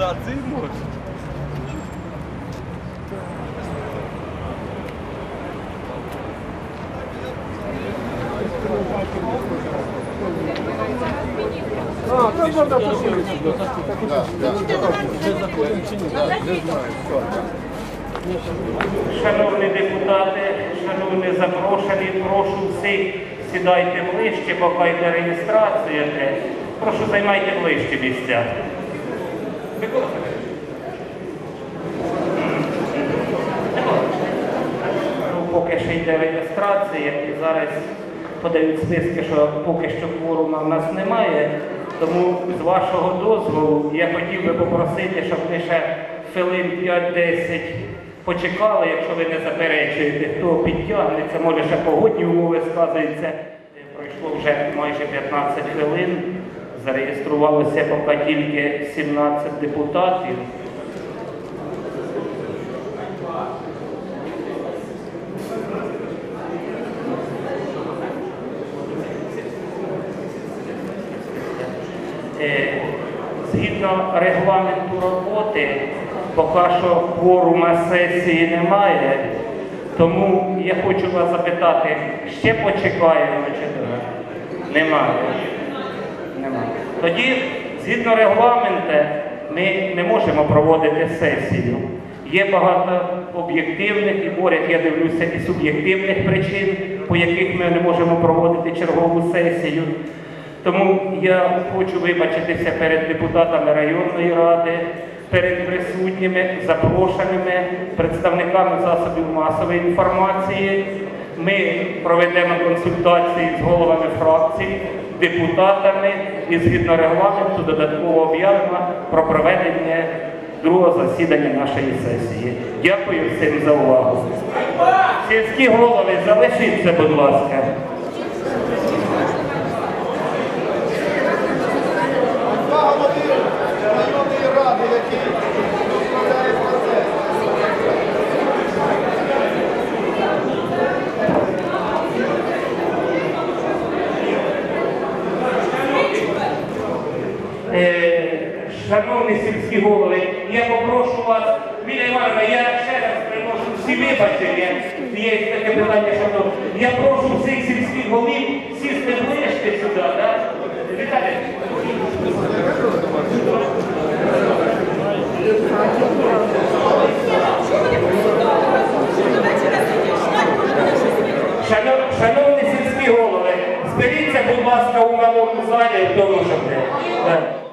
презентації можна. А, там можна посилити. Шановні депутати, шановні запрошені, прошу всіх сідайте ближче, поки йде реєстрація. Прошу займайте ближче місця. Ну, поки ще йде реєстрація, і зараз подають списки, що поки що кворума в нас немає. Тому з вашого дозволу я хотів би попросити, щоб ми ще хвилин 5-10 почекали, якщо ви не заперечуєте, хто підтягнеться, може ще погодні умови сказуються. Пройшло вже майже 15 хвилин. Зареєструвалося поки тільки 17 депутатів. Е, Згідно регламенту роботи, поки що кворума сесії немає, тому я хочу вас запитати, ще почекаємо чи? Немає. Тоді, згідно регламенту, ми не можемо проводити сесію. Є багато об'єктивних і поряд, я дивлюся, і суб'єктивних причин, по яких ми не можемо проводити чергову сесію. Тому я хочу вибачитися перед депутатами районної ради, перед присутніми, запрошеними, представниками засобів масової інформації. Ми проведемо консультації з головами фракцій, депутатами і згідно регламенту додатково об'явимо про проведення другого засідання нашої сесії. Дякую всім за увагу. Сільські голови, залишіться, будь ласка. Шановні сільські голови, я попрошу вас, Віля Івановна, я ще раз приношу всі вибачення. Є таке питання, шановні. Я прошу всіх сільських голів сісти ближче сюди? Віталій. Шановні будь ласка, у малому залі, в тому, щоб не. Так.